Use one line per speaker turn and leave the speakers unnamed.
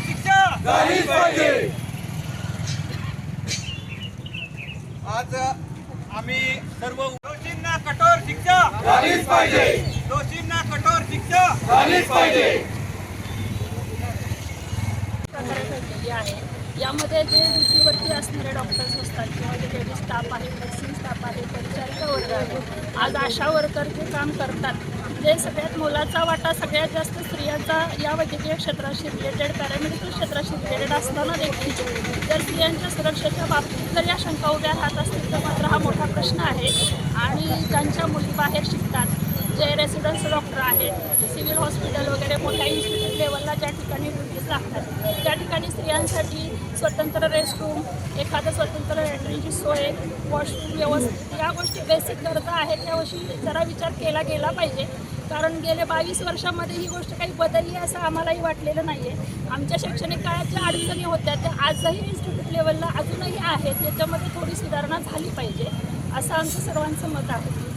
शिक्षा.
झालीच पाहिजे.
आज आम्ही सर्व दोषींना कठोर शिक्षा.
झालीच पाहिजे.
दोषींना कठोर शिक्षा.
झालीच पाहिजे.
आहे यामध्ये जे ड्युटीवरती असणारे डॉक्टर्स असतात किंवा जे लेडीज स्टाफ आहे नर्सिंग स्टाफ आहे परिचारिका वर्ग आहे. आज आशा वर्कर जे काम करतात. जे सगळ्यात मोलाचा वाटा सगळ्यात जास्त स्त्रियांचा या वैद्यकीय क्षेत्राशी रिलेटेड पॅरामेडिकल क्षेत्राशी रिलेटेड असताना देखील जर स्त्रियांच्या सुरक्षेच्या बाबतीत जर या शंका उभ्या राहत असतील तर मात्र हा मोठा प्रश्न आहे. आणि ज्यांच्या मुली बाहेर शिकतात जे रेसिडेन्स डॉक्टर आहेत सिव्हिल हॉस्पिटल वगैरे मोठ्या इन्स्टिट्यूट लेवलला ज्या ठिकाणी ड्युटीज लागतात त्या ठिकाणी स्त्रियांसाठी स्वतंत्र रेस्टरूम एखादं स्वतंत्र लॅटरीची सोय वॉशरूम व्यवस्थित या गोष्टी बेसिक गरजा आहेत त्याविषयी जरा विचार केला गेला पाहिजे. कारण गेल्या बावीस वर्षामध्ये ही गोष्ट काही बदलली असं आम्हालाही वाटलेलं नाही आहे आमच्या शैक्षणिक काळात ज्या अडचणी होत्या त्या आजही इन्स्टिट्यूट लेवलला अजूनही आहेत याच्यामध्ये थोडी सुधारणा झाली पाहिजे असं आमचं सर्वांचं मत आहे.